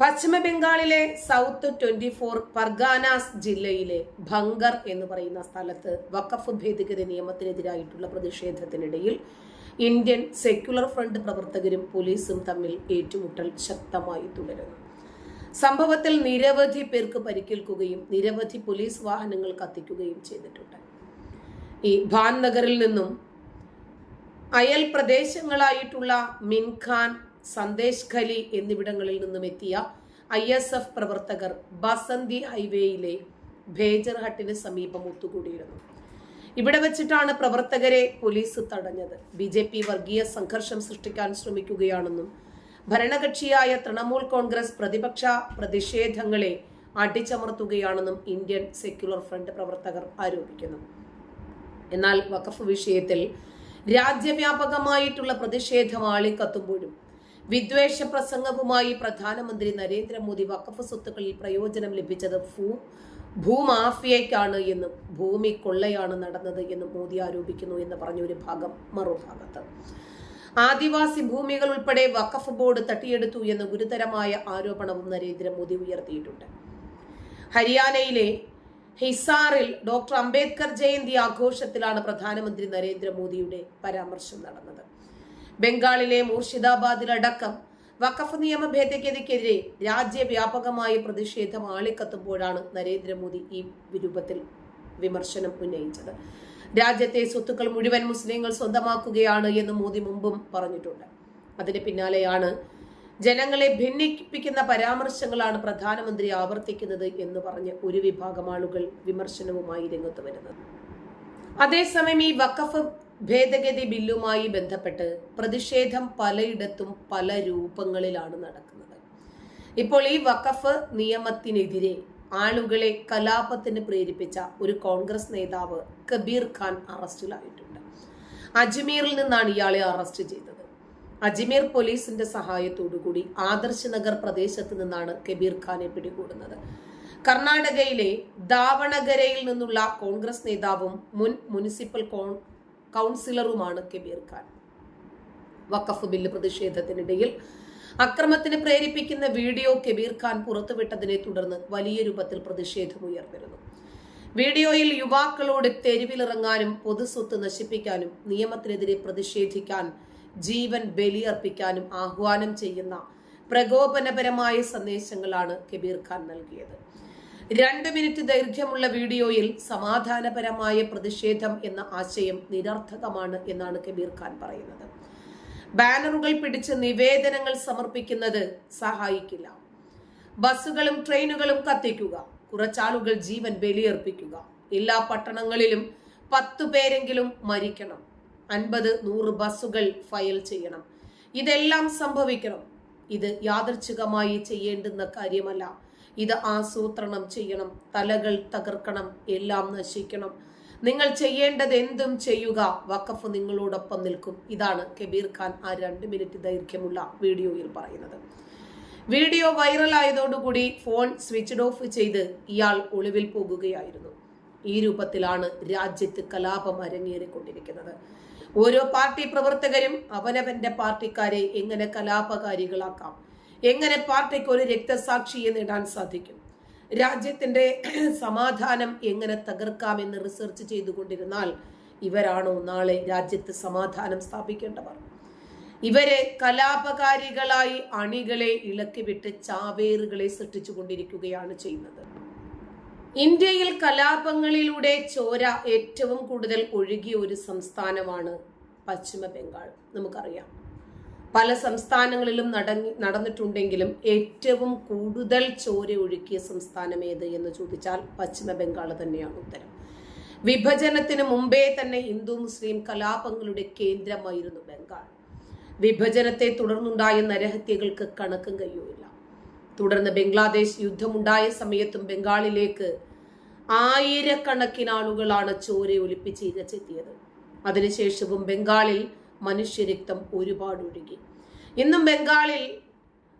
പശ്ചിമ ബംഗാളിലെ south twenty four Parganas ജില്ലയിലെ ഭങ്കർ എന്ന് പറയുന്ന സ്ഥലത്ത് വഖഫ് ഭേദഗതി നിയമത്തിനെതിരായിട്ടുള്ള പ്രതിഷേധത്തിനിടയിൽ ഇന്ത്യൻ സെക്യുലർ ഫ്രണ്ട് പ്രവർത്തകരും പോലീസും തമ്മിൽ ഏറ്റുമുട്ടൽ ശക്തമായി തുടരുന്നു. സംഭവത്തിൽ നിരവധി പേർക്ക് പരിക്കേൽക്കുകയും നിരവധി പോലീസ് വാഹനങ്ങൾ കത്തിക്കുകയും ചെയ്തിട്ടുണ്ട്. ഈ ഭാൻ നഗറിൽ നിന്നും അയൽ പ്രദേശങ്ങളായിട്ടുള്ള മിൻഖാൻ സന്ദേശ് ഖലി എന്നിവിടങ്ങളിൽ നിന്നും എത്തിയ ഐ എസ് എഫ് പ്രവർത്തകർ ബസന്തി ഹൈവേയിലെ ഭേജർ ഹട്ടിന് സമീപം ഒത്തുകൂടിയിരുന്നു. ഇവിടെ വെച്ചിട്ടാണ് പ്രവർത്തകരെ പോലീസ് തടഞ്ഞത്. ബി ജെ പി വർഗീയ സംഘർഷം സൃഷ്ടിക്കാൻ ശ്രമിക്കുകയാണെന്നും ഭരണകക്ഷിയായ തൃണമൂൽ കോൺഗ്രസ് പ്രതിപക്ഷ പ്രതിഷേധങ്ങളെ അടിച്ചമർത്തുകയാണെന്നും ഇന്ത്യൻ സെക്യുലർ ഫ്രണ്ട് പ്രവർത്തകർ ആരോപിക്കുന്നു. എന്നാൽ വഖഫ് വിഷയത്തിൽ രാജ്യവ്യാപകമായിട്ടുള്ള പ്രതിഷേധം ആളിക്കത്തുമ്പോഴും വിദ്വേഷ പ്രസംഗവുമായി പ്രധാനമന്ത്രി നരേന്ദ്രമോദി വഖഫ് സ്വത്തുക്കളിൽ പ്രയോജനം ലഭിച്ചത് ഭൂ ഭൂമാഫിയയ്ക്കാണ് എന്നും ഭൂമി കൊള്ളയാണ് നടന്നത് എന്നും മോദി ആരോപിക്കുന്നു എന്ന് പറഞ്ഞ ഒരു ഭാഗം മറുഭാഗത്ത്. ആദിവാസി ഭൂമികൾ ഉൾപ്പെടെ വഖഫ് ബോർഡ് തട്ടിയെടുത്തു എന്ന ഗുരുതരമായ ആരോപണവും നരേന്ദ്രമോദി ഉയർത്തിയിട്ടുണ്ട്. ഹരിയാനയിലെ ഹിസാറിൽ ഡോക്ടർ അംബേദ്കർ ജയന്തി ആഘോഷത്തിലാണ് പ്രധാനമന്ത്രി നരേന്ദ്രമോദിയുടെ പരാമർശം നടന്നത്. ബംഗാളിലെ മൂർഷിദാബാദിലടക്കം വഖഫ് നിയമ ഭേദഗതിക്കെതിരെ രാജ്യവ്യാപകമായ പ്രതിഷേധം ആളിക്കത്തുമ്പോഴാണ് നരേന്ദ്രമോദി ഈ രൂപത്തിൽ വിമർശനം ഉന്നയിച്ചത്. രാജ്യത്തെ സ്വത്തുക്കൾ മുഴുവൻ മുസ്ലിങ്ങൾ സ്വന്തമാക്കുകയാണ് എന്ന് മോദി മുമ്പും പറഞ്ഞിട്ടുണ്ട്. അതിന് പിന്നാലെയാണ് ജനങ്ങളെ ഭിന്നിപ്പിക്കുന്ന പരാമർശങ്ങളാണ് പ്രധാനമന്ത്രി ആവർത്തിക്കുന്നത് എന്ന് പറഞ്ഞ് ഒരു വിഭാഗം ആളുകൾ വിമർശനവുമായി രംഗത്ത് വരുന്നത്. അതേസമയം ഈ വഖഫ് ഭേദഗതി ബില്ലുമായി ബന്ധപ്പെട്ട് പ്രതിഷേധം പലയിടത്തും പല രൂപങ്ങളിലാണ് നടക്കുന്നത്. ഇപ്പോൾ ഈ വഖഫ് നിയമത്തിനെതിരെ ആളുകളെ കലാപത്തിന് പ്രേരിപ്പിച്ച ഒരു കോൺഗ്രസ് നേതാവ് കബീർ ഖാൻ അറസ്റ്റിലായിട്ടുണ്ട്. അജ്മീറിൽ നിന്നാണ് ഇയാളെ അറസ്റ്റ് ചെയ്തത്. അജ്മീർ പോലീസിന്റെ സഹായത്തോടുകൂടി ആദർശ് നഗർ പ്രദേശത്ത് നിന്നാണ് കബീർ ഖാനെ പിടികൂടുന്നത്. കർണാടകയിലെ ദാവണഗരയിൽ നിന്നുള്ള കോൺഗ്രസ് നേതാവും മുൻ മുനിസിപ്പൽ കൗൺസിലറുമാണ് കബീർ ഖാൻ. വഖഫ് ബില്ല് പ്രതിഷേധത്തിനിടയിൽ അക്രമത്തിന് പ്രേരിപ്പിക്കുന്ന വീഡിയോ കബീർ ഖാൻ പുറത്തുവിട്ടതിനെ തുടർന്ന് വലിയ രൂപത്തിൽ പ്രതിഷേധം ഉയർന്നിരുന്നു. വീഡിയോയിൽ യുവാക്കളോട് തെരുവിലിറങ്ങാനും പൊതുസ്വത്ത് നശിപ്പിക്കാനും നിയമത്തിനെതിരെ പ്രതിഷേധിക്കാൻ ജീവൻ ബലിയർപ്പിക്കാനും ആഹ്വാനം ചെയ്യുന്ന പ്രകോപനപരമായ സന്ദേശങ്ങളാണ് കബീർ ഖാൻ നൽകിയത്. രണ്ട് മിനിറ്റ് ദൈർഘ്യമുള്ള വീഡിയോയിൽ സമാധാനപരമായ പ്രതിഷേധം എന്ന ആശയം നിരർത്ഥകമാണ് എന്നാണ് കബീർ ഖാൻ പറയുന്നത്. ബാനറുകൾ പിടിച്ച് നിവേദനങ്ങൾ സമർപ്പിക്കുന്നത് സഹായിക്കില്ല. ബസ്സുകളും ട്രെയിനുകളും കത്തിക്കുക. കുറച്ചാളുകൾ ജീവൻ ബലിയർപ്പിക്കുക. എല്ലാ പട്ടണങ്ങളിലും പത്തു പേരെങ്കിലും മരിക്കണം. അൻപത് നൂറ് ബസ്സുകൾ ഫയൽ ചെയ്യണം. ഇതെല്ലാം സംഭവിക്കണം. ഇത് യാദർച്ഛികമായി ചെയ്യേണ്ടുന്ന കാര്യമല്ല. ഇത് ആസൂത്രണം ചെയ്യണം തലകൾ തകർക്കണം എല്ലാം നശിക്കണം. നിങ്ങൾ ചെയ്യേണ്ടത് എന്തും ചെയ്യുക. വഖഫ് നിങ്ങളോടൊപ്പം നിൽക്കും. ഇതാണ് കബീർ ഖാൻ ആ രണ്ട് മിനിറ്റ് ദൈർഘ്യമുള്ള വീഡിയോയിൽ പറയുന്നത്. വീഡിയോ വൈറലായതോടുകൂടി ഫോൺ സ്വിച്ച് ഓഫ് ചെയ്ത് ഇയാൾ ഒളിവിൽ പോകുകയായിരുന്നു. ഈ രൂപത്തിലാണ് രാജ്യത്ത് കലാപം അരങ്ങേറിക്കൊണ്ടിരിക്കുന്നത്. ഓരോ പാർട്ടി പ്രവർത്തകരും അവനവന്റെ പാർട്ടിക്കാരെ എങ്ങനെ കലാപകാരികളാക്കാം? എങ്ങനെ പാർട്ടിക്ക് ഒരു രക്തസാക്ഷിയെ നേടാൻ സാധിക്കും? രാജ്യത്തിന്റെ സമാധാനം എങ്ങനെ തകർക്കാമെന്ന് റിസർച്ച് ചെയ്തുകൊണ്ടിരുന്നാൽ ഇവരാണോ നാളെ രാജ്യത്ത് സമാധാനം സ്ഥാപിക്കേണ്ടവർ? ഇവരെ കലാപകാരികളായി അണികളെ ഇളക്കിവിട്ട് ചാവേറുകളെ സൃഷ്ടിച്ചു കൊണ്ടിരിക്കുകയാണ് ചെയ്യുന്നത്. ഇന്ത്യയിൽ കലാപങ്ങളിലൂടെ ചോര ഏറ്റവും കൂടുതൽ ഒഴുകിയ ഒരു സംസ്ഥാനമാണ് പശ്ചിമ ബംഗാൾ നമുക്കറിയാം. പല സംസ്ഥാനങ്ങളിലും നടങ്ങി നടന്നിട്ടുണ്ടെങ്കിലും ഏറ്റവും കൂടുതൽ ചോര ഒഴുക്കിയ സംസ്ഥാനം ഏത് എന്ന് ചോദിച്ചാൽ പശ്ചിമ ബംഗാൾ തന്നെയാണ് ഉത്തരം. വിഭജനത്തിന് മുമ്പേ തന്നെ ഹിന്ദു മുസ്ലിം കലാപങ്ങളുടെ കേന്ദ്രമായിരുന്നു ബംഗാൾ. വിഭജനത്തെ തുടർന്നുണ്ടായ നരഹത്യകൾക്ക് കണക്കും കഴിയുമില്ല തുടർന്ന് ബംഗ്ലാദേശ് യുദ്ധമുണ്ടായ സമയത്തും ബംഗാളിലേക്ക് ആയിരക്കണക്കിന് ആളുകളാണ് ചോര ഒലിപ്പിച്ച് ഇരച്ചെത്തിയത്. അതിനുശേഷവും ബംഗാളിൽ മനുഷ്യരക്തം ഒരുപാട് ഒഴുകി ഇന്നും ബംഗാളിൽ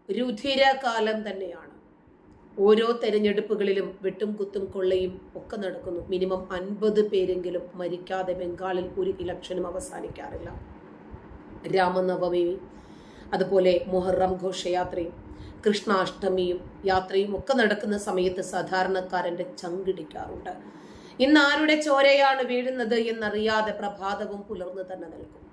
രുധിരകാലം തന്നെയാണ്. ഓരോ തെരഞ്ഞെടുപ്പുകളിലും വെട്ടും കുത്തും കൊള്ളയും ഒക്കെ നടക്കുന്നു. മിനിമം അൻപത് പേരെങ്കിലും മരിക്കാതെ ബംഗാളിൽ ഒരു ഇലക്ഷനും അവസാനിക്കാറില്ല. രാമനവമി അതുപോലെ മുഹറം ഘോഷയാത്രയും കൃഷ്ണാഷ്ടമിയും യാത്രയും ഒക്കെ നടക്കുന്ന സമയത്ത് സാധാരണക്കാരന്റെ ചങ്കിടിക്കാറുണ്ട്. ഇന്ന് ആരുടെ ചോരയാണ് വീഴുന്നത് എന്നറിയാതെ പ്രഭാതവും പുലർന്നു തന്നെ നിൽക്കും.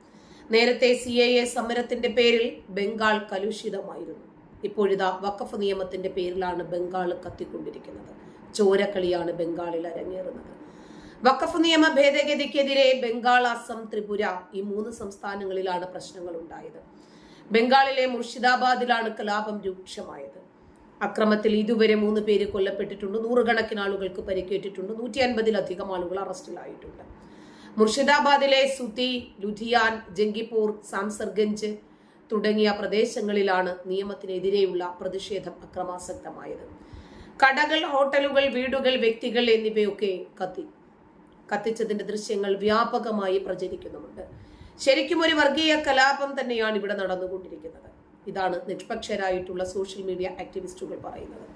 നേരത്തെ സി എ എ സമരത്തിന്റെ പേരിൽ ബംഗാൾ കലുഷിതമായിരുന്നു. ഇപ്പോഴിതാ വഖഫ് നിയമത്തിന്റെ പേരിലാണ് ബംഗാൾ കത്തിക്കൊണ്ടിരിക്കുന്നത്. ചോരക്കളിയാണ് ബംഗാളിൽ അരങ്ങേറുന്നത്. വഖഫ് നിയമ ഭേദഗതിക്കെതിരെ ബംഗാൾ അസം ത്രിപുര ഈ മൂന്ന് സംസ്ഥാനങ്ങളിലാണ് പ്രശ്നങ്ങൾ ഉണ്ടായത്. ബംഗാളിലെ മുർഷിദാബാദിലാണ് കലാപം രൂക്ഷമായത്. അക്രമത്തിൽ ഇതുവരെ മൂന്ന് പേര് കൊല്ലപ്പെട്ടിട്ടുണ്ട്. നൂറുകണക്കിന് ആളുകൾക്ക് പരിക്കേറ്റിട്ടുണ്ട്. നൂറ്റി അൻപതിലധികം ആളുകൾ അറസ്റ്റിലായിട്ടുണ്ട്. മുർഷിദാബാദിലെ സുതി ലുധിയാൻ ജംഗിപൂർ സാംസർഗഞ്ച് തുടങ്ങിയ പ്രദേശങ്ങളിലാണ് നിയമത്തിനെതിരെയുള്ള പ്രതിഷേധം അക്രമാസക്തമായത്. കടകൾ ഹോട്ടലുകൾ വീടുകൾ വ്യക്തികൾ എന്നിവയൊക്കെ കത്തി. കത്തിച്ചതിന്റെ ദൃശ്യങ്ങൾ വ്യാപകമായി പ്രചരിക്കുന്നുമുണ്ട്. ശരിക്കും ഒരു വർഗീയ കലാപം തന്നെയാണ് ഇവിടെ നടന്നുകൊണ്ടിരിക്കുന്നത്. ഇതാണ് നിഷ്പക്ഷരായിട്ടുള്ള സോഷ്യൽ മീഡിയ ആക്ടിവിസ്റ്റുകൾ പറയുന്നത്.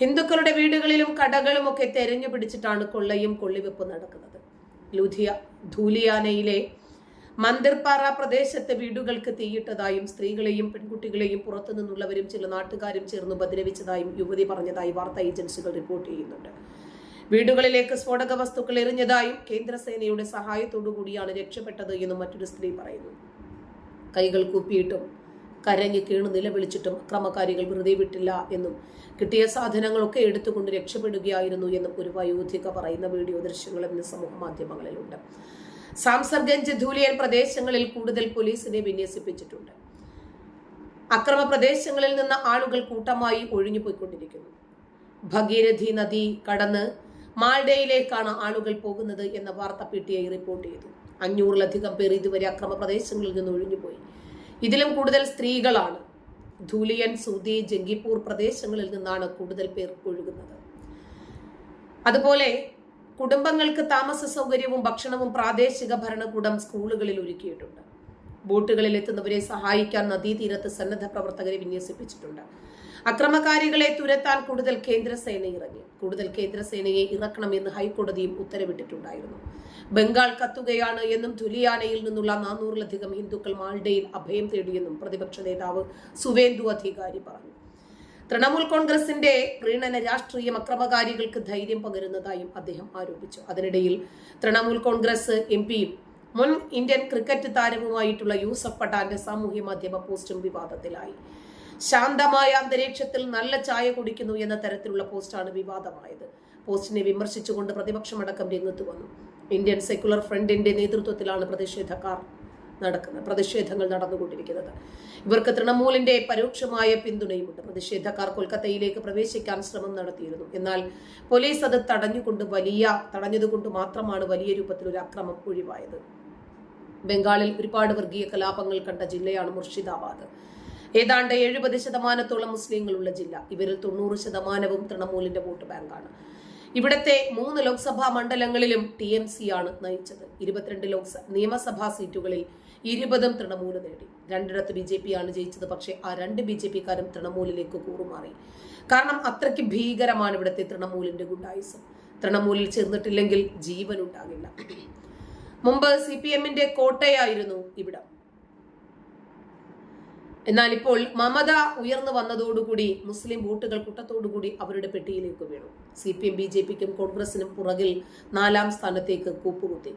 ഹിന്ദുക്കളുടെ വീടുകളിലും കടകളും ഒക്കെ തെരഞ്ഞു പിടിച്ചിട്ടാണ് കൊള്ളയും കൊള്ളിവെപ്പും നടക്കുന്നത്. ലുധിയ ധൂലിയാനയിലെ മന്ദിർപ്പാറ പ്രദേശത്തെ വീടുകൾക്ക് തീയിട്ടതായും സ്ത്രീകളെയും പെൺകുട്ടികളെയും പുറത്തു നിന്നുള്ളവരും ചില നാട്ടുകാരും ചേർന്ന് ഉപദ്രവിച്ചതായും യുവതി പറഞ്ഞതായി വാർത്താ ഏജൻസികൾ റിപ്പോർട്ട് ചെയ്യുന്നുണ്ട്. വീടുകളിലേക്ക് സ്ഫോടക വസ്തുക്കൾ എറിഞ്ഞതായും കേന്ദ്രസേനയുടെ സഹായത്തോടു കൂടിയാണ് രക്ഷപ്പെട്ടത് എന്നും മറ്റൊരു സ്ത്രീ പറയുന്നു. കൈകൾ കുപ്പിയിട്ടും കരഞ്ഞ് കീണ് നിലവിളിച്ചിട്ടും അക്രമകാരികൾ വെറുതെ വിട്ടില്ല എന്നും കിട്ടിയ സാധനങ്ങളൊക്കെ എടുത്തുകൊണ്ട് രക്ഷപ്പെടുകയായിരുന്നു എന്നും ഒരു വയോധിക പറയുന്ന വീഡിയോ ദൃശ്യങ്ങൾ ഇന്ന് സമൂഹ മാധ്യമങ്ങളിലുണ്ട്. സാംസർഗഞ്ച് ധൂലിയൻ പ്രദേശങ്ങളിൽ കൂടുതൽ പോലീസിനെ വിന്യസിപ്പിച്ചിട്ടുണ്ട്. അക്രമ പ്രദേശങ്ങളിൽ നിന്ന് ആളുകൾ കൂട്ടമായി ഒഴിഞ്ഞു പോയിക്കൊണ്ടിരിക്കുന്നു ഭഗീരഥി നദി കടന്ന് മാൾഡയിലേക്കാണ് ആളുകൾ പോകുന്നത് എന്ന വാർത്ത പി ടി ഐ റിപ്പോർട്ട് ചെയ്തു. അഞ്ഞൂറിലധികം പേർ ഇതുവരെ അക്രമ പ്രദേശങ്ങളിൽ നിന്ന് ഒഴിഞ്ഞുപോയി. ഇതിലും കൂടുതൽ സ്ത്രീകളാണ്. ധൂലിയൻ സൂതി ജംഗിപ്പൂർ പ്രദേശങ്ങളിൽ നിന്നാണ് കൂടുതൽ പേർ ഒഴുകുന്നത്. അതുപോലെ കുടുംബങ്ങൾക്ക് താമസ സൗകര്യവും ഭക്ഷണവും പ്രാദേശിക ഭരണകൂടം സ്കൂളുകളിൽ ഒരുക്കിയിട്ടുണ്ട്. ബോട്ടുകളിൽ എത്തുന്നവരെ സഹായിക്കാൻ നദീതീരത്ത് സന്നദ്ധ പ്രവർത്തകരെ വിന്യസിപ്പിച്ചിട്ടുണ്ട്. അക്രമകാരികളെ തുരത്താൻ കൂടുതൽ കേന്ദ്രസേന ഇറങ്ങി. കൂടുതൽ കേന്ദ്രസേനയെ ഇറക്കണമെന്ന് ഹൈക്കോടതിയും ഉത്തരവിട്ടിട്ടുണ്ടായിരുന്നു. ബംഗാൾ കത്തുകയാണ് എന്നും ധുലിയാനയിൽ നിന്നുള്ള നാനൂറിലധികം ഹിന്ദുക്കൾ മാൾഡയിൽ അഭയം തേടിയെന്നും പ്രതിപക്ഷ നേതാവ് സുവേന്ദു അധികാരി പറഞ്ഞു. തൃണമൂൽ കോൺഗ്രസിന്റെ പ്രീണന രാഷ്ട്രീയം അക്രമകാരികൾക്ക് ധൈര്യം പകരുന്നതായും അദ്ദേഹം ആരോപിച്ചു. അതിനിടയിൽ തൃണമൂൽ കോൺഗ്രസ് എം പിയും മുൻ ഇന്ത്യൻ ക്രിക്കറ്റ് താരവുമായിട്ടുള്ള യൂസഫ് പട്ടാന്റെ സാമൂഹ്യ മാധ്യമ പോസ്റ്റും വിവാദത്തിലായി. ശാന്തമായ അന്തരീക്ഷത്തിൽ നല്ല ചായ കുടിക്കുന്നു എന്ന തരത്തിലുള്ള പോസ്റ്റാണ് വിവാദമായത്. പോസ്റ്റിനെ വിമർശിച്ചുകൊണ്ട് പ്രതിപക്ഷമടക്കം രംഗത്ത് വന്നു. ഇന്ത്യൻ സെക്യുലർ ഫ്രണ്ടിന്റെ നേതൃത്വത്തിലാണ് പ്രതിഷേധക്കാർ നടക്കുന്നത് പ്രതിഷേധങ്ങൾ നടന്നുകൊണ്ടിരിക്കുന്നത്. ഇവർക്ക് തൃണമൂലിന്റെ പരോക്ഷമായ പിന്തുണയുമുണ്ട്. പ്രതിഷേധക്കാർ കൊൽക്കത്തയിലേക്ക് പ്രവേശിക്കാൻ ശ്രമം നടത്തിയിരുന്നു. എന്നാൽ പോലീസ് അത് തടഞ്ഞുകൊണ്ട് വലിയ തടഞ്ഞതുകൊണ്ട് മാത്രമാണ് വലിയ രൂപത്തിൽ ഒരു അക്രമം ഒഴിവായത്. ബംഗാളിൽ ഒരുപാട് വർഗീയ കലാപങ്ങൾ കണ്ട ജില്ലയാണ് മുർഷിദാബാദ്. ഏതാണ്ട് എഴുപത് ശതമാനത്തോളം മുസ്ലിങ്ങളുള്ള ജില്ല. ഇവരിൽ തൊണ്ണൂറ് ശതമാനവും തൃണമൂലിന്റെ വോട്ട് ബാങ്കാണ്. ഇവിടത്തെ മൂന്ന് ലോക്സഭാ മണ്ഡലങ്ങളിലും ടി എം സി ആണ് നയിച്ചത്. ഇരുപത്തിരണ്ട് ലോക്സഭ നിയമസഭാ സീറ്റുകളിൽ ഇരുപതും തൃണമൂൽ നേടി. രണ്ടിടത്ത് ബി ജെ പി ആണ് ജയിച്ചത് പക്ഷേ ആ രണ്ട് ബി ജെ പിക്കാരും തൃണമൂലിലേക്ക് കൂറുമാറി. കാരണം അത്രയ്ക്ക് ഭീകരമാണ് ഇവിടുത്തെ തൃണമൂലിന്റെ ഗുണ്ടായുസം. തൃണമൂലിൽ ചേർന്നിട്ടില്ലെങ്കിൽ ജീവൻ ഉണ്ടാകില്ല മുമ്പ് സി പി എമ്മിന്റെ കോട്ടയായിരുന്നു ഇവിടം. എന്നാൽ ഇപ്പോൾ മമത ഉയർന്നു വന്നതോടുകൂടി മുസ്ലിം വോട്ടുകൾ കൂട്ടത്തോടുകൂടി അവരുടെ പെട്ടിയിലേക്ക് വീണു. C P M B J പിക്കും കോൺഗ്രസിനും പുറകിൽ നാലാം സ്ഥാനത്തേക്ക് കൂപ്പുകുത്തി.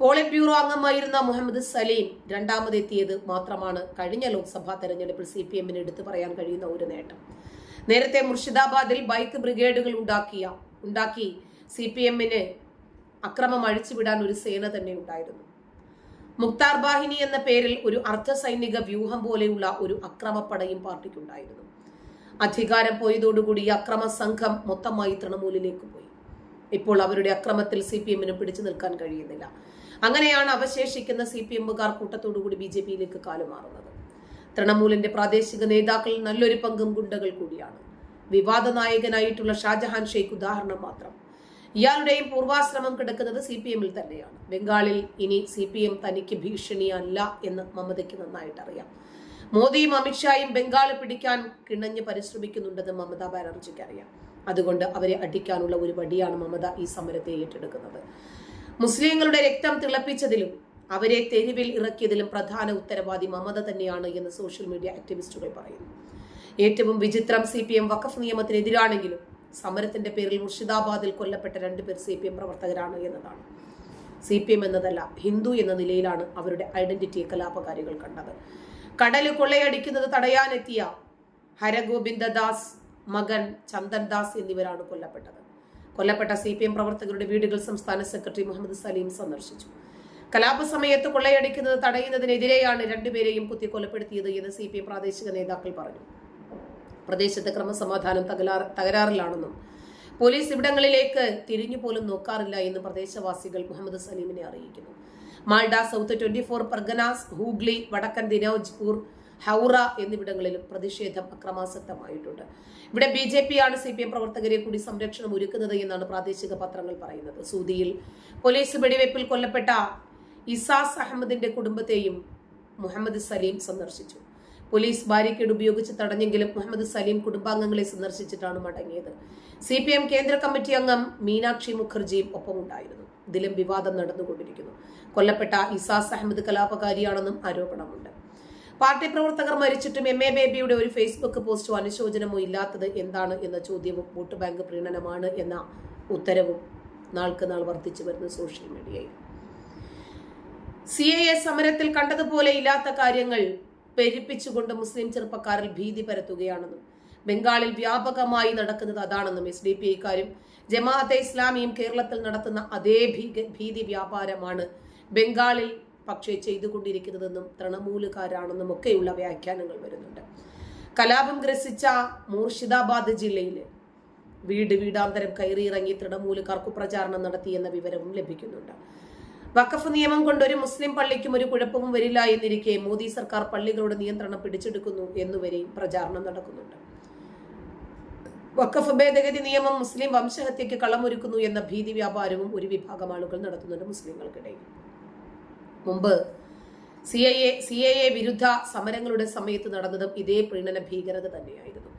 പോളിറ്റ് ബ്യൂറോ അംഗമായിരുന്ന മുഹമ്മദ് സലീം രണ്ടാമതെത്തിയത് മാത്രമാണ് കഴിഞ്ഞ ലോക്സഭാ തെരഞ്ഞെടുപ്പിൽ സി പി എമ്മിന് എടുത്തു പറയാൻ കഴിയുന്ന ഒരു നേട്ടം. നേരത്തെ മുർഷിദാബാദിൽ ബൈക്ക് ബ്രിഗേഡുകൾ ഉണ്ടാക്കിയ ഉണ്ടാക്കി സി പി എമ്മിന് അക്രമം അഴിച്ചുവിടാൻ ഒരു സേന തന്നെ ഉണ്ടായിരുന്നു. മുക്താർ ബാഹിനി എന്ന പേരിൽ ഒരു അർദ്ധ സൈനിക വ്യൂഹം പോലെയുള്ള ഒരു അക്രമപ്പടയും പാർട്ടിക്കുണ്ടായിരുന്നു. അധികാരം പോയതോടുകൂടി ഈ അക്രമ സംഘം മൊത്തമായി തൃണമൂലിലേക്ക് പോയി. ഇപ്പോൾ അവരുടെ അക്രമത്തിൽ സി പി എമ്മിന് പിടിച്ചു നിൽക്കാൻ കഴിയുന്നില്ല. അങ്ങനെയാണ് അവശേഷിക്കുന്ന സി പി എമ്മുകാർ കൂട്ടത്തോടുകൂടി ബി ജെ പിയിലേക്ക് കാലുമാറുന്നത്. തൃണമൂലിന്റെ പ്രാദേശിക നേതാക്കളിൽ നല്ലൊരു പങ്കും ഗുണ്ടകൾ കൂടിയാണ്. വിവാദ നായകനായിട്ടുള്ള ഷാജഹാൻ ഷെയ്ഖ് ഉദാഹരണം മാത്രം. ഇയാളുടെയും പൂർവാശ്രമം കിടക്കുന്നത് സി പി എമ്മിൽ തന്നെയാണ്. ബംഗാളിൽ ഇനി സി പി എം തനിക്ക് ഭീഷണിയല്ല എന്ന് മമതയ്ക്ക് നന്നായിട്ട് അറിയാം മോദിയും അമിത്ഷായും ബംഗാൾ പിടിക്കാൻ കിണഞ്ഞ് പരിശ്രമിക്കുന്നുണ്ടെന്ന് മമതാ ബാനർജിക്ക് അറിയാം. അതുകൊണ്ട് അവരെ അടിക്കാനുള്ള ഒരു വടിയാണ് മമത ഈ സമരത്തെ ഏറ്റെടുക്കുന്നത്. മുസ്ലിങ്ങളുടെ രക്തം തിളപ്പിച്ചതിലും അവരെ തെരുവിൽ ഇറക്കിയതിലും പ്രധാന ഉത്തരവാദി മമത തന്നെയാണ് എന്ന് സോഷ്യൽ മീഡിയ ആക്ടിവിസ്റ്റുകൾ പറയുന്നു. ഏറ്റവും വിചിത്രം സി പി എം വഖഫ് നിയമത്തിനെതിരാണെങ്കിലും സമരത്തിന്റെ പേരിൽ മുർഷിദാബാദിൽ കൊല്ലപ്പെട്ട രണ്ടുപേർ സി പി എം പ്രവർത്തകരാണ് എന്നതാണ്. സി പി എം എന്നതല്ല ഹിന്ദു എന്ന നിലയിലാണ് അവരുടെ ഐഡന്റിറ്റി കലാപകാരികൾ കണ്ടത്. കടൽ കൊള്ളയടിക്കുന്നത് തടയാനെത്തിയ ഹരഗോവിന്ദദാസ് മകൻ ചന്ദൻ ദാസ് എന്നിവരാണ് കൊല്ലപ്പെട്ടത്. കൊല്ലപ്പെട്ട സി പി എം പ്രവർത്തകരുടെ വീടുകൾ സംസ്ഥാന സെക്രട്ടറി മുഹമ്മദ് സലീം സന്ദർശിച്ചു. കലാപ സമയത്ത് കൊള്ളയടിക്കുന്നത് തടയുന്നതിനെതിരെയാണ് രണ്ടുപേരെയും കുത്തി കൊലപ്പെടുത്തിയത് എന്ന് സി പി എം പ്രാദേശിക നേതാക്കൾ പറഞ്ഞു. പ്രദേശത്ത് ക്രമസമാധാനം തകരാർ തകരാറിലാണെന്നും പോലീസ് ഇവിടങ്ങളിലേക്ക് തിരിഞ്ഞു പോലും നോക്കാറില്ല എന്ന് പ്രദേശവാസികൾ മുഹമ്മദ് സലീമിനെ അറിയിക്കുന്നു. Malda south twenty four Parganas Hooghly വടക്കൻ ദിനോജ്പൂർ ഹൗറ എന്നിവിടങ്ങളിലും പ്രതിഷേധം അക്രമാസക്തമായിട്ടുണ്ട്. ഇവിടെ ബി ജെ പി ആണ് സി പി എം പ്രവർത്തകരെ കൂടി സംരക്ഷണം ഒരുക്കുന്നത് എന്നാണ് പ്രാദേശിക പത്രങ്ങൾ പറയുന്നത്. സൂദിയിൽ പോലീസ് വെടിവയ്പിൽ കൊല്ലപ്പെട്ട ഇസാസ് അഹമ്മദിന്റെ കുടുംബത്തെയും മുഹമ്മദ് സലീം സന്ദർശിച്ചു. പോലീസ് ബാരിക്കേഡ് ഉപയോഗിച്ച് തടഞ്ഞെങ്കിലും മുഹമ്മദ് സലീം കുടുംബാംഗങ്ങളെ സന്ദർശിച്ചിട്ടാണ് മടങ്ങിയത്. സി പി എം കേന്ദ്ര കമ്മിറ്റി അംഗം മീനാക്ഷി മുഖർജിയും ഒപ്പമുണ്ടായിരുന്നു. ഇതിലും വിവാദം നടന്നുകൊണ്ടിരിക്കുന്നു. കൊല്ലപ്പെട്ട ഇസാസ് അഹമ്മദ് കലാപകാരിയാണെന്നും ആരോപണമുണ്ട്. പാർട്ടി പ്രവർത്തകർ മരിച്ചിട്ടും എം എ ബേബിയുടെ ഒരു ഫേസ്ബുക്ക് പോസ്റ്റോ അനുശോചനമോ ഇല്ലാത്തത് എന്താണ് എന്ന ചോദ്യവും വോട്ട് ബാങ്ക് പ്രീണനമാണ് എന്ന ഉത്തരവും നാൾക്ക് നാൾ വർദ്ധിച്ചു വരുന്ന സോഷ്യൽ മീഡിയയിൽ. സി എ എ സമരത്തിൽ കണ്ടതുപോലെ ഇല്ലാത്ത കാര്യങ്ങൾ പെരുപ്പിച്ചുകൊണ്ട് മുസ്ലിം ചെറുപ്പക്കാരിൽ ഭീതി പരത്തുകയാണെന്നും ബംഗാളിൽ വ്യാപകമായി നടക്കുന്നത് അതാണെന്നും എസ് ഡി പി ഐക്കാരും ജമാഅത്തെ ഇസ്ലാമിയും കേരളത്തിൽ നടത്തുന്ന അതേ ഭീതി വ്യാപാരമാണ് ബംഗാളിൽ പക്ഷേ ചെയ്തുകൊണ്ടിരിക്കുന്നതെന്നും തൃണമൂലുകാരാണെന്നും ഒക്കെയുള്ള വ്യാഖ്യാനങ്ങൾ വരുന്നുണ്ട്. കലാപം ഗ്രസിച്ച മൂർഷിദാബാദ് ജില്ലയിൽ വീട് വീടാന്തരം കയറിയിറങ്ങി തൃണമൂലുകാർക്ക് പ്രചാരണം നടത്തിയെന്ന വിവരവും ലഭിക്കുന്നുണ്ട്. വഖഫ് നിയമം കൊണ്ട് ഒരു മുസ്ലിം പള്ളിക്കും ഒരു കുഴപ്പവും വരില്ല എന്നിരിക്കെ മോദി സർക്കാർ പള്ളികളുടെ നിയന്ത്രണം പിടിച്ചെടുക്കുന്നു എന്നുവരെയും പ്രചാരണം നടക്കുന്നുണ്ട്. വഖഫ് ഭേദഗതി നിയമം മുസ്ലിം വംശഹത്യക്ക് കളമൊരുക്കുന്നു എന്ന ഭീതി വ്യാപാരവും ഒരു വിഭാഗം ആളുകൾ നടത്തുന്നുണ്ട് മുസ്ലിങ്ങൾക്കിടയിൽ. മുമ്പ് C I A C A വിരുദ്ധ സമരങ്ങളുടെ സമയത്ത് നടന്നതും ഇതേ പ്രീണന ഭീകരത തന്നെയായിരുന്നു.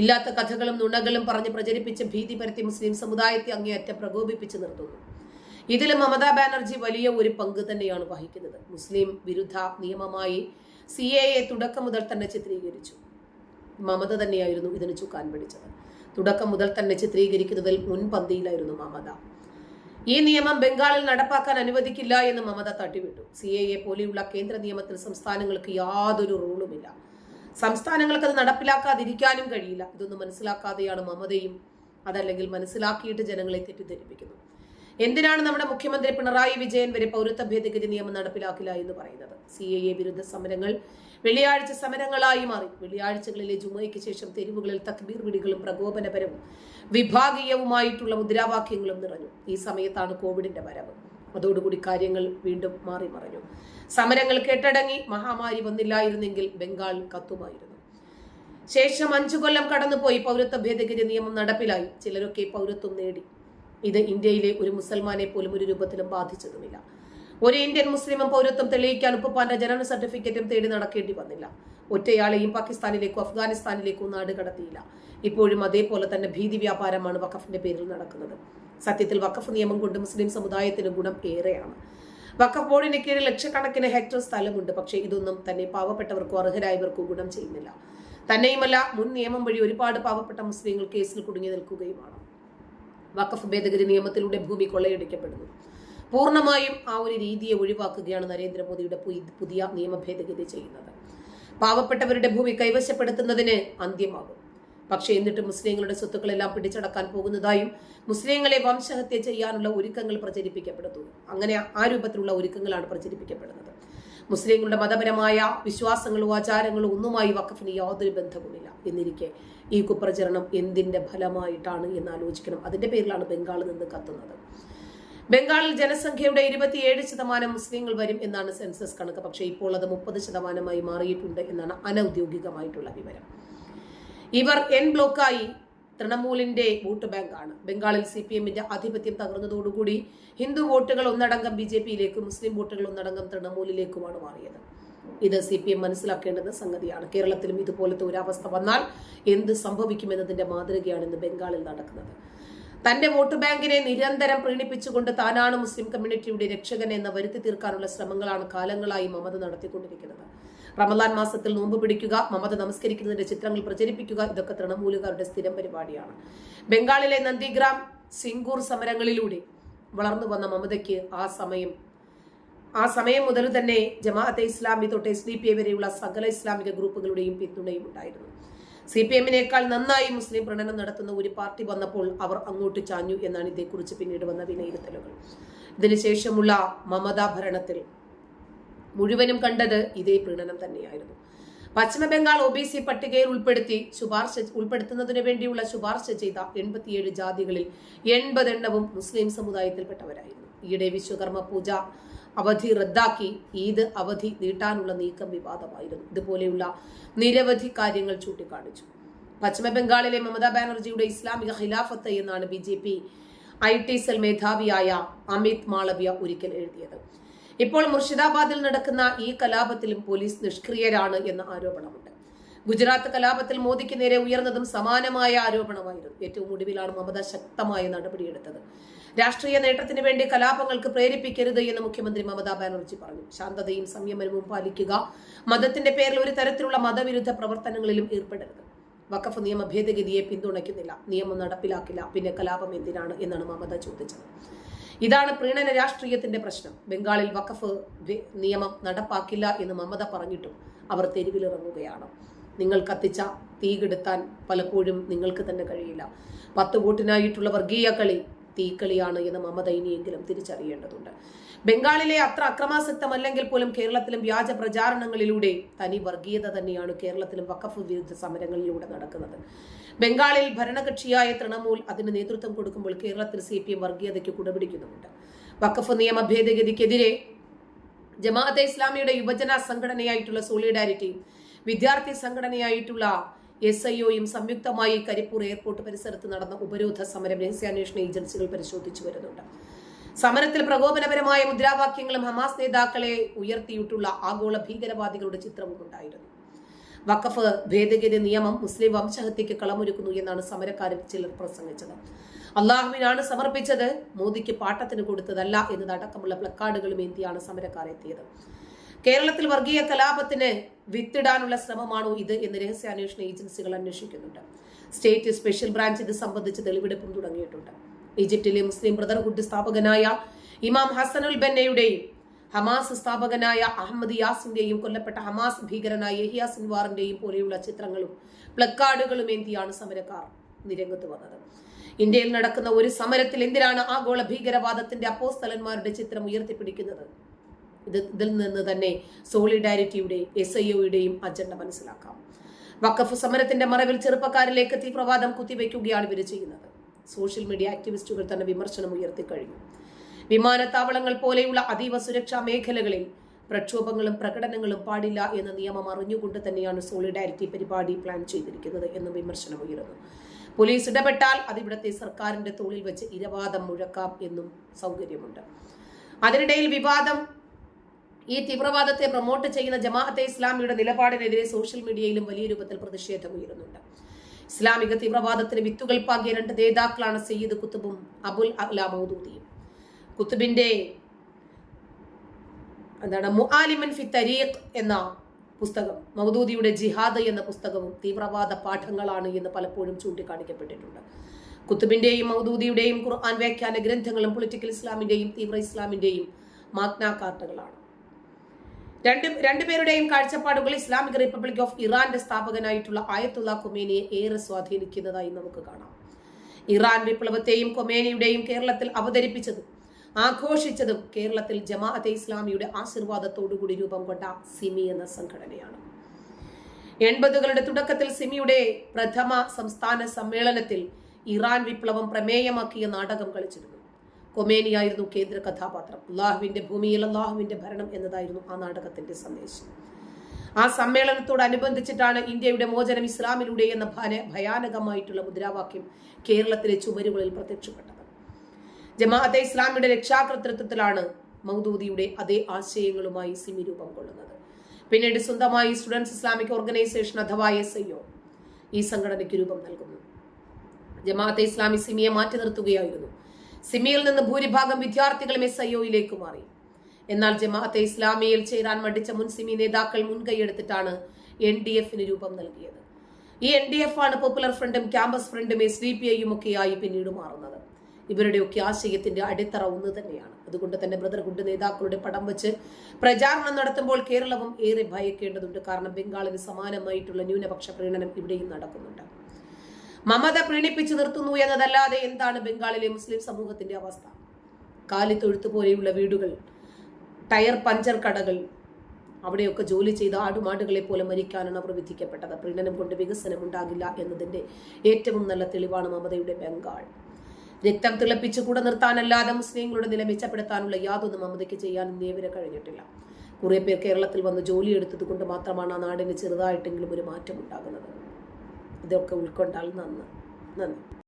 ഇല്ലാത്ത കഥകളും നുണകളും പറഞ്ഞ് പ്രചരിപ്പിച്ച് ഭീതി പരത്തി മുസ്ലിം സമുദായത്തെ അങ്ങേയറ്റം പ്രകോപിപ്പിച്ച് നിർത്തുന്നു. ഇതിൽ മമതാ ബാനർജി വലിയ ഒരു പങ്ക് തന്നെയാണ് വഹിക്കുന്നത്. മുസ്ലിം വിരുദ്ധ നിയമമായി സി എ എ തുടക്കം മുതൽ തന്നെ ചിത്രീകരിച്ചു. മമത തന്നെയായിരുന്നു ഇതിന് ചുക്കാൻ പിടിച്ചത്. തുടക്കം മുതൽ തന്നെ ചിത്രീകരിക്കുന്നതിൽ മുൻപന്തിയിലായിരുന്നു മമത. ഈ നിയമം ബംഗാളിൽ നടപ്പാക്കാൻ അനുവദിക്കില്ല എന്ന് മമത തട്ടിവിട്ടു. സി എ എ പോലെയുള്ള കേന്ദ്ര നിയമത്തിൽ സംസ്ഥാനങ്ങൾക്ക് യാതൊരു റോളുമില്ല. സംസ്ഥാനങ്ങൾക്ക് അത് നടപ്പിലാക്കാതിരിക്കാനും കഴിയില്ല. ഇതൊന്നും മനസ്സിലാക്കാതെയാണ് മമതയും അതല്ലെങ്കിൽ മനസ്സിലാക്കിയിട്ട് ജനങ്ങളെ തെറ്റിദ്ധരിപ്പിക്കുന്നു. എന്തിനാണ് നമ്മുടെ മുഖ്യമന്ത്രി പിണറായി വിജയൻ വരെ പൗരത്വ ഭേദഗതി നിയമം നടപ്പിലാക്കില്ല എന്ന് പറയുന്നത്? സി എ വിരുദ്ധ സമരങ്ങൾ വെള്ളിയാഴ്ച സമരങ്ങളായി മാറി. വെള്ളിയാഴ്ചകളിലെ ജുമയ്ക്ക് ശേഷം തെരുവുകളിൽ തക്ബീർ വിടികളും പ്രകോപനപരവും വിഭാഗീയവുമായിട്ടുള്ള മുദ്രാവാക്യങ്ങളും നിറഞ്ഞു. ഈ സമയത്താണ് കോവിഡിന്റെ വരവ്. അതോടുകൂടി കാര്യങ്ങൾ വീണ്ടും മാറി മറഞ്ഞു. സമരങ്ങൾ കെട്ടടങ്ങി മഹാമാരി വന്നില്ലായിരുന്നെങ്കിൽ ബംഗാൾ കത്തുമായിരുന്നു. ശേഷം അഞ്ചു കൊല്ലം കടന്നുപോയി പൗരത്വ ഭേദഗതി നിയമം നടപ്പിലായി. ചിലരൊക്കെ പൗരത്വം നേടി. ഇത് ഇന്ത്യയിലെ ഒരു മുസൽമാനെ പോലും ഒരു രൂപത്തിലും ബാധിച്ചതുമില്ല. ഒരു ഇന്ത്യൻ മുസ്ലിമും പൗരത്വം തെളിയിക്കാൻ ഉപ്പുപ്പാന്റെ ജനന സർട്ടിഫിക്കറ്റും തേടി നടക്കേണ്ടി വന്നില്ല. ഒറ്റയാളെയും പാകിസ്ഥാനിലേക്കോ അഫ്ഗാനിസ്ഥാനിലേക്കോ നാട് കടത്തിയില്ല. ഇപ്പോഴും അതേപോലെ തന്നെ ഭീതി വ്യാപാരമാണ് വഖഫിന്റെ പേരിൽ നടക്കുന്നത്. സത്യത്തിൽ വഖഫ് നിയമം കൊണ്ട് മുസ്ലിം സമുദായത്തിന് ഗുണം ഏറെയാണ്. വഖഫ് ബോർഡിന് കീഴിൽ ലക്ഷക്കണക്കിന് ഹെക്ടർ സ്ഥലമുണ്ട്. പക്ഷേ ഇതൊന്നും തന്നെ പാവപ്പെട്ടവർക്കോ അർഹരായവർക്കോ ഗുണം ചെയ്യുന്നില്ല. തന്നെയുമല്ല മുൻ നിയമം വഴി ഒരുപാട് പാവപ്പെട്ട മുസ്ലിങ്ങൾ കേസിൽ കുടുങ്ങി നിൽക്കുകയുമാണ്. വഖഫ് ഭേദഗതി നിയമത്തിലൂടെ ഭൂമി കൊള്ളയടിക്കപ്പെടുന്നു. പൂർണമായും ആ ഒരു രീതിയെ ഒഴിവാക്കുകയാണ് നരേന്ദ്രമോദിയുടെ പുതിയ നിയമ ഭേദഗതി ചെയ്യുന്നത്. പാവപ്പെട്ടവരുടെ ഭൂമി കൈവശപ്പെടുത്തുന്നതിന് അന്ത്യമാകും. പക്ഷേ എന്നിട്ട് മുസ്ലിങ്ങളുടെ സ്വത്തുക്കളെല്ലാം പിടിച്ചടക്കാൻ പോകുന്നതായും മുസ്ലിങ്ങളെ വംശഹത്യ ചെയ്യാനുള്ള ഒരുക്കങ്ങൾ പ്രചരിപ്പിക്കപ്പെടുന്നു. അങ്ങനെ ആ രൂപത്തിലുള്ള ഒരുക്കങ്ങളാണ് പ്രചരിപ്പിക്കപ്പെടുന്നത്. മുസ്ലിങ്ങളുടെ മതപരമായ വിശ്വാസങ്ങളും ആചാരങ്ങളും ഒന്നുമായി വഖഫിന് യാതൊരു ബന്ധവുമില്ല. എന്നിരിക്കെ ഈ കുപ്രചരണം എന്തിന്റെ ഫലമായിട്ടാണ് എന്ന് ആലോചിക്കണം. അതിന്റെ പേരിലാണ് ബംഗാളിൽ നിന്ന് കത്തുന്നത്. ബംഗാളിൽ ജനസംഖ്യയുടെ ഇരുപത്തിയേഴ് ശതമാനം മുസ്ലിങ്ങൾ വരും എന്നാണ് സെൻസസ് കണക്ക്. പക്ഷേ ഇപ്പോൾ അത് മുപ്പത് ശതമാനമായി മാറിയിട്ടുണ്ട് എന്നാണ് അനൌദ്യോഗികമായിട്ടുള്ള വിവരം. ഇവർ എൻ ബ്ലോക്കായി തൃണമൂലിന്റെ വോട്ട് ബാങ്കാണ്. ബംഗാളിൽ സി പി എമ്മിന്റെ ആധിപത്യം തകർന്നതോടുകൂടി ഹിന്ദു വോട്ടുകൾ ഒന്നടങ്കം ബി ജെ പിയിലേക്കും മുസ്ലിം വോട്ടുകൾ ഒന്നടങ്കം തൃണമൂലിലേക്കുമാണ് മാറിയത്. ഇത് സി പി എം മനസ്സിലാക്കേണ്ടുന്ന സംഗതിയാണ്. കേരളത്തിലും ഇതുപോലത്തെ ഒരവസ്ഥ വന്നാൽ എന്ത് സംഭവിക്കുമെന്നതിന്റെ മാതൃകയാണ് ഇന്ന് ബംഗാളിൽ നടക്കുന്നത്. തന്റെ വോട്ട് ബാങ്കിനെ നിരന്തരം പ്രീണിപ്പിച്ചുകൊണ്ട് താനാണ് മുസ്ലിം കമ്മ്യൂണിറ്റിയുടെ രക്ഷകൻ എന്ന് വരുത്തി തീർക്കാനുള്ള ശ്രമങ്ങളാണ് കാലങ്ങളായി മമത നടത്തിക്കൊണ്ടിരിക്കുന്നത്. റമദാൻ മാസത്തിൽ നോമ്പ് പിടിക്കുക മമത നമസ്കരിക്കുന്നതിന്റെ ചിത്രങ്ങൾ പ്രചരിപ്പിക്കുക ഇതൊക്കെ തൃണമൂലുകാരുടെ സ്ഥിരം പരിപാടിയാണ്. ബംഗാളിലെ നന്ദിഗ്രാം സിംഗൂർ സമരങ്ങളിലൂടെ വളർന്നു വന്ന മമതയ്ക്ക് ആ സമയം ആ സമയം മുതൽ തന്നെ ജമാഅത്തെ ഇസ്ലാമി തൊട്ട് എസ് ഡി പി വരെയുള്ള സകല ഇസ്ലാമിക ഗ്രൂപ്പുകളുടെയും പിന്തുണയും ഉണ്ടായിരുന്നു. സി പി എമ്മിനേക്കാൾ നന്നായി മുസ്ലിം പ്രണനം നടത്തുന്ന ഒരു പാർട്ടി വന്നപ്പോൾ അവർ അങ്ങോട്ട് ചാഞ്ഞു എന്നാണ് ഇതേക്കുറിച്ച് പിന്നീട് വന്ന വിലയിരുത്തലുകൾ. ഇതിനുശേഷമുള്ള മമതാ ഭരണത്തിൽ മുഴുവനും കണ്ടത് ഇതേ പ്രീണനം തന്നെയായിരുന്നു. പശ്ചിമ ബംഗാൾ ഒ ബി സി പട്ടികയിൽ ഉൾപ്പെടുത്തി ശുപാർശ ഉൾപ്പെടുത്തുന്നതിനു വേണ്ടിയുള്ള ശുപാർശ ചെയ്ത എൺപത്തിയേഴ് ജാതികളിൽ എൺപതെണ്ണവും മുസ്ലിം സമുദായത്തിൽപ്പെട്ടവരായിരുന്നു. ഈയിടെ വിശ്വകർമ്മ പൂജ അവധി റദ്ദാക്കി ഈദ് അവധി നീട്ടാനുള്ള നീക്കം വിവാദമായിരുന്നു. ഇതുപോലെയുള്ള നിരവധി കാര്യങ്ങൾ ചൂണ്ടിക്കാണിച്ചു. പശ്ചിമ ബംഗാളിലെ മമതാ ബാനർജിയുടെ ഇസ്ലാമിക ഖിലാഫത്ത് എന്നാണ് B J P I T cell മേധാവിയായ Amit Malviya ഒരിക്കൽ എഴുതിയത്. ഇപ്പോൾ മുർഷിദാബാദിൽ നടക്കുന്ന ഈ കലാപത്തിലും പോലീസ് നിഷ്ക്രിയരാണ് എന്ന ആരോപണമുണ്ട്. ഗുജറാത്ത് കലാപത്തിൽ മോദിക്ക് നേരെ ഉയർന്നതും സമാനമായ ആരോപണമായിരുന്നു. ഏറ്റവും ഒടുവിലാണ് മമത ശക്തമായ നടപടിയെടുത്തത്. രാഷ്ട്രീയ നേട്ടത്തിന് വേണ്ടി കലാപങ്ങൾക്ക് പ്രേരിപ്പിക്കരുത് എന്ന് മുഖ്യമന്ത്രി മമതാ ബാനർജി പറഞ്ഞു. ശാന്തതയും സംയമനവും പാലിക്കുക മതത്തിന്റെ പേരിൽ ഒരു തരത്തിലുള്ള മതവിരുദ്ധ പ്രവർത്തനങ്ങളിലും ഏർപ്പെടരുത്. വഖഫ് നിയമ ഭേദഗതിയെ പിന്തുണയ്ക്കുന്നില്ല. നിയമം നടപ്പിലാക്കില്ല. പിന്നെ കലാപം എന്തിനാണ് എന്നാണ് മമത ചോദിച്ചത്. ഇതാണ് പ്രീണന രാഷ്ട്രീയത്തിന്റെ പ്രശ്നം. ബംഗാളിൽ വഖഫ് നിയമം നടപ്പാക്കില്ല എന്ന് മമത പറഞ്ഞിട്ടും അവർ തെരുവിലിറങ്ങുകയാണ്. നിങ്ങൾ കത്തിച്ച തീ കെടുത്താൻ പലപ്പോഴും നിങ്ങൾക്ക് തന്നെ കഴിയില്ല. പത്ത് വോട്ടിനായിട്ടുള്ള വർഗീയ കളി തീക്കളിയാണ് എന്ന് മമത ഇനിയെങ്കിലും തിരിച്ചറിയേണ്ടതുണ്ട്. ബംഗാളിലെ അത്ര അക്രമാസക്തമല്ലെങ്കിൽ പോലും കേരളത്തിലും വ്യാജ പ്രചാരണങ്ങളിലൂടെ തനി വർഗീയത തന്നെയാണ് കേരളത്തിലും വഖഫ് വിരുദ്ധ സമരങ്ങളിലൂടെ നടക്കുന്നത്. ബംഗാളിൽ ഭരണകക്ഷിയായ തൃണമൂൽ അതിന് നേതൃത്വം കൊടുക്കുമ്പോൾ കേരളത്തിൽ സി പി എം വർഗീയതയ്ക്ക് കുടപിടിക്കുന്നുമുണ്ട് വഖഫ് നിയമ ഭേദഗതിക്കെതിരെ ജമാഅത്തെ ഇസ്ലാമിയുടെ യുവജന സംഘടനയായിട്ടുള്ള സോളിഡാരിറ്റിയും വിദ്യാർത്ഥി സംഘടനയായിട്ടുള്ള എസ് ഐ ഒയും സംയുക്തമായി കരിപ്പൂർ എയർപോർട്ട് പരിസരത്ത് നടന്ന ഉപരോധ സമരം രഹസ്യാന്വേഷണ ഏജൻസികൾ പരിശോധിച്ചു വരുന്നുണ്ട്. സമരത്തിൽ പ്രകോപനപരമായ മുദ്രാവാക്യങ്ങളും ഹമാസ് നേതാക്കളെ ഉയർത്തിയിട്ടുള്ള ആഗോള ഭീകരവാദികളുടെ ചിത്രവും ഉണ്ടായിരുന്നു വഖഫ് ഭേദഗതി നിയമം മുസ്ലിം വംശഹത്യക്ക് കളമൊരുക്കുന്നു എന്നാണ് സമരക്കാരിൽ ചിലർ പ്രസംഗിച്ചത്. അള്ളാഹുവിനാണ് സമർപ്പിച്ചത് മോദിക്ക് പാട്ടത്തിന് കൊടുത്തതല്ല എന്നതടക്കമുള്ള പ്ലക്കാർഡുകളും ഏന്തിയാണ് സമരക്കാർ എത്തിയത്. കേരളത്തിൽ വർഗീയ കലാപത്തിന് വിത്തിടാനുള്ള ശ്രമമാണോ ഇത് എന്ന് രഹസ്യാന്വേഷണ ഏജൻസികൾ അന്വേഷിക്കുന്നുണ്ട്. സ്റ്റേറ്റ് സ്പെഷ്യൽ ബ്രാഞ്ച് ഇത് സംബന്ധിച്ച് തെളിവെടുപ്പും തുടങ്ങിയിട്ടുണ്ട്. ഈജിപ്തിലെ മുസ്ലിം ബ്രദർഹുഡ് സ്ഥാപകനായ ഇമാം ഹസനുൽ ബന്നയുടെയും ഹമാസ് സ്ഥാപകനായ അഹമ്മദ് യാസിന്റെയും കൊല്ലപ്പെട്ട ഹമാസ് ഭീകരനായ യഹിയ സിൻവാറിന്റെയും പോലെയുള്ള ചിത്രങ്ങളും പ്ലക്കാർഡുകളും ഏന്തിയാണ് സമരക്കാർ നിരംഗത്ത് വന്നത്. ഇന്ത്യയിൽ നടക്കുന്ന ഒരു സമരത്തിൽ എന്തിനാണ് ആഗോള ഭീകരവാദത്തിന്റെ അപ്പോസ്തലന്മാരുടെ ചിത്രം ഉയർത്തിപ്പിടിക്കുന്നത്? ഇത് ഇതിൽ നിന്ന് തന്നെ സോളിഡാരിറ്റിയുടെ എസ് ഐ ഒയുടെയും അജണ്ട മനസ്സിലാക്കാം. വക്കഫ് സമരത്തിന്റെ മറവിൽ ചെറുപ്പക്കാരിലേക്ക് തീവ്രവാദം കുത്തിവെക്കുകയാണ് ഇവർ ചെയ്യുന്നത്. സോഷ്യൽ മീഡിയ ആക്ടിവിസ്റ്റുകൾ തന്നെ വിമർശനം ഉയർത്തിക്കഴിഞ്ഞു വിമാനത്താവളങ്ങൾ പോലെയുള്ള അതീവ സുരക്ഷാ മേഖലകളിൽ പ്രക്ഷോഭങ്ങളും പ്രകടനങ്ങളും പാടില്ല എന്ന നിയമം അറിഞ്ഞുകൊണ്ട് തന്നെയാണ് സോളിഡാരിറ്റി പരിപാടി പ്ലാൻ ചെയ്തിരിക്കുന്നത് എന്ന് വിമർശനം ഉയരുന്നു. പോലീസ് ഇടപെട്ടാൽ അതിവിടത്തെ സർക്കാരിന്റെ തോളിൽ വെച്ച് ഇരവാദം മുഴക്കാം എന്നും സൗകര്യമുണ്ട്. അതിനിടയിൽ വിവാദം ഈ തീവ്രവാദത്തെ പ്രൊമോട്ട് ചെയ്യുന്ന ജമാഅത്തെ ഇസ്ലാമിയുടെ നിലപാടിനെതിരെ സോഷ്യൽ മീഡിയയിലും വലിയ രൂപത്തിൽ പ്രതിഷേധം ഉയരുന്നുണ്ട്. ഇസ്ലാമിക തീവ്രവാദത്തിന് വിത്തുകൾ പാകിയ രണ്ട് നേതാക്കളാണ് സയ്യിദ് കുത്തുബും അബുൽ മൗദൂദിയും. കുത്തുബിന്റെ എന്താണ് മുആലിമൻ ഫി തരീഖ് എന്ന പുസ്തകം മൗദൂദിയുടെ ജിഹാദ് എന്ന പുസ്തകവും തീവ്രവാദ പാഠങ്ങളാണ് എന്ന് പലപ്പോഴും ചൂണ്ടിക്കാണിക്കപ്പെട്ടിട്ടുണ്ട്. കുത്തുബിന്റെയും മൗദൂദിയുടെയും ഖുർആൻ വ്യാഖ്യാന ഗ്രന്ഥങ്ങളും പൊളിറ്റിക്കൽ ഇസ്ലാമിന്റെയും തീവ്ര ഇസ്ലാമിന്റെയും മാഗ്നാ കാർട്ടുകളാണ് രണ്ട് രണ്ടുപേരുടെയും കാഴ്ചപ്പാടുകൾ ഇസ്ലാമിക് റിപ്പബ്ലിക് ഓഫ് ഇറാന്റെ സ്ഥാപകനായിട്ടുള്ള ആയത്തുള്ള കൊമേനിയെ ഏറെ സ്വാധീനിക്കുന്നതായി നമുക്ക് കാണാം. ഇറാൻ വിപ്ലവത്തെയും കൊമേനിയുടെയും കേരളത്തിൽ അവതരിപ്പിച്ചതും ആഘോഷിച്ചതും കേരളത്തിൽ ജമാഅത്തെ ഇസ്ലാമിയുടെ ആശീർവാദത്തോടുകൂടി രൂപം കൊണ്ട സിമി എന്ന സംഘടനയാണ്. എൺപതുകളുടെ തുടക്കത്തിൽ സിമിയുടെ പ്രഥമ സംസ്ഥാന സമ്മേളനത്തിൽ ഇറാൻ വിപ്ലവം പ്രമേയമാക്കിയ നാടകം കളിച്ചിരുന്നു. കൊമേനിയായിരുന്നു കേന്ദ്ര കഥാപാത്രം. അള്ളാഹുവിന്റെ ഭൂമിയിൽ അള്ളാഹുവിന്റെ ഭരണം എന്നതായിരുന്നു ആ നാടകത്തിന്റെ സന്ദേശം. ആ സമ്മേളനത്തോടനുബന്ധിച്ചിട്ടാണ് ഇന്ത്യയുടെ മോചനം ഇസ്ലാമിലൂടെ എന്ന ഭയാനകമായിട്ടുള്ള മുദ്രാവാക്യം കേരളത്തിലെ ചുമരുകളിൽ പ്രത്യക്ഷപ്പെട്ടത്. ജമാഅത്തെ ഇസ്ലാമിയുടെ രക്ഷാകർതൃത്വത്തിലാണ് മൗദൂദിയുടെ അതേ ആശയങ്ങളുമായി സിമി രൂപം കൊള്ളുന്നത്. പിന്നീട് സ്വന്തമായി സ്റ്റുഡൻസ് ഇസ്ലാമിക് ഓർഗനൈസേഷൻ അഥവാ എസ് ഐ ഒ ഈ സംഘടനയ്ക്ക് രൂപം നൽകുന്നു. ജമാഅത്തെ ഇസ്ലാമി സിമിയെ മാറ്റി നിർത്തുകയായിരുന്നു. സിമിയിൽ നിന്ന് ഭൂരിഭാഗം വിദ്യാർത്ഥികളും എസ് ഐ ഒയിലേക്ക് മാറി. എന്നാൽ ജമാഅത്തെ ഇസ്ലാമിയിൽ ചേരാൻ മടിച്ച മുൻ സിമി നേതാക്കൾ മുൻകൈയെടുത്തിട്ടാണ് എൻ ഡി എഫിന് രൂപം നൽകിയത്. ഈ എൻ ഡി എഫ് ആണ് പോപ്പുലർ ഫ്രണ്ടും ക്യാമ്പസ് ഫ്രണ്ടും എസ് ഡി പി ഐയും ഒക്കെയായി പിന്നീട് മാറുന്നത്. ഇവരുടെയൊക്കെ ആശയത്തിന്റെ അടിത്തറ ഒന്ന് തന്നെയാണ്. അതുകൊണ്ട് തന്നെ ബ്രദർഹുഡ് നേതാക്കളുടെ പടം വെച്ച് പ്രചാരണം നടത്തുമ്പോൾ കേരളവും ഏറെ ഭയക്കേണ്ടതുണ്ട്. കാരണം ബംഗാളിന് സമാനമായിട്ടുള്ള ന്യൂനപക്ഷ പ്രീണനം ഇവിടെയും നടക്കുന്നുണ്ട്. മമത പ്രീണിപ്പിച്ചു നിർത്തുന്നു എന്നതല്ലാതെ എന്താണ് ബംഗാളിലെ മുസ്ലിം സമൂഹത്തിന്റെ അവസ്ഥ? കാലിത്തൊഴുത്ത് പോലെയുള്ള വീടുകൾ ടയർ പഞ്ചർ കടകൾ അവിടെയൊക്കെ ജോലി ചെയ്ത ആടുമാടുകളെ പോലെ മരിക്കാനാണ് അവർ വിധിക്കപ്പെട്ടത്. പ്രീണനം കൊണ്ട് വികസനം ഉണ്ടാകില്ല എന്നതിന്റെ ഏറ്റവും നല്ല തെളിവാണ് മമതയുടെ ബംഗാൾ. രക്തം തിളപ്പിച്ച് കൂടെ നിർത്താനല്ലാതെ മുസ്ലിങ്ങളുടെ നില മെച്ചപ്പെടുത്താനുള്ള യാതൊന്നും മമതയ്ക്ക് ചെയ്യാൻ ഇന്നേവരെ കഴിഞ്ഞിട്ടില്ല. കുറെ പേർ കേരളത്തിൽ വന്ന് ജോലിയെടുത്തത് കൊണ്ട് മാത്രമാണ് ആ നാടിന് ചെറുതായിട്ടെങ്കിലും ഒരു മാറ്റം ഉണ്ടാകുന്നത് ഇതൊക്കെ ഉൾക്കൊണ്ടാൽ നന്ന്. നന്ദി.